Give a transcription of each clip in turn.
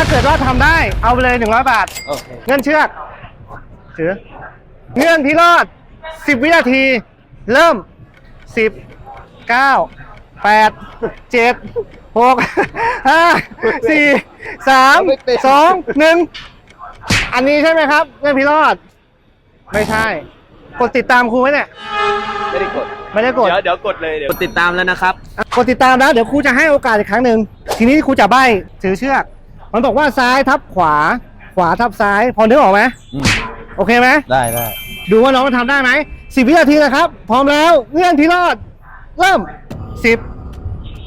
ถ้าเกิดว่าทำได้เอาไปเลย100บาท โอเค เงื่อนเชือกถือเงื่อนพิรอด10วินาที เริ่ม10 9 8 7 6 5 4 3 2 1อันนี้ใช่ไหมครับ เงื่อนพิรอด ไม่ใช่ กดติดตามครูไว้เนี่ย ไม่ได้กด ไม่ได้กด เดี๋ยวเดี๋ยวกดเลยเดี๋ยวกดติดตามแล้วนะครับ กดติดตามแล้วเดี๋ยวครูจะให้โอกาสอีกครั้งหนึ่งทีนี้ครูจะใบ้ถือเชือก มันบอกว่าซ้ายทับขวา ขวาทับซ้าย พอนึกออกไหมอืมโอเคไหม ได้ได้ดูว่าน้องทำได้ไหมสิบวินาทีนะครับ พร้อมแล้วเงื่อนพิรอด เริ่มสิบ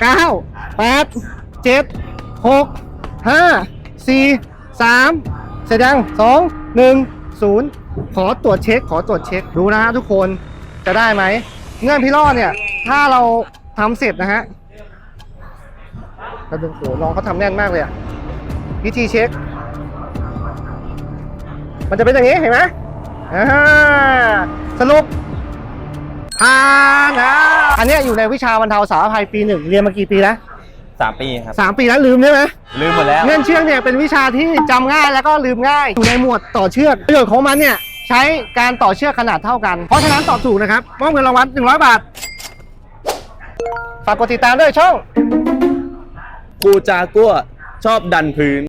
เก้าแปดเจ็ดหกห้าสี่สามเสร็จยังสองหนึ่งศูนย์ขอตรวจเช็ค ขอตรวจเช็ค ดูนะฮะทุกคนจะได้ไหม เงื่อนพิรอดเนี่ย ถ้าเราทำเสร็จนะฮะเราดูโหน้องเขาทำแน่นมากเลยอะ วิธีเช็ค มันจะเป็นอย่างนี้เห็นไหมอ่าสรุปผ่านนะอันเนี้ยอยู่ในวิชาบรรเทาสาธารณภัยปีหนึ่งเรียนมากี่ปีแล้วสามปีครับสามปีแล้วลืมใช่ไหมลืมหมดแล้วเงื่อนเชือกเนี่ยเป็นวิชาที่จำง่ายแล้วก็ลืมง่ายอยู่ในหมวดต่อเชือกประโยชน์ของมันเนี่ยใช้การต่อเชือกขนาดเท่ากัน เพราะฉะนั้นตอบถูกนะครับมอบเงินรางวัล100 บาท ฝากกดติดตามด้วยช่องกูจากัวชอบดันพื้น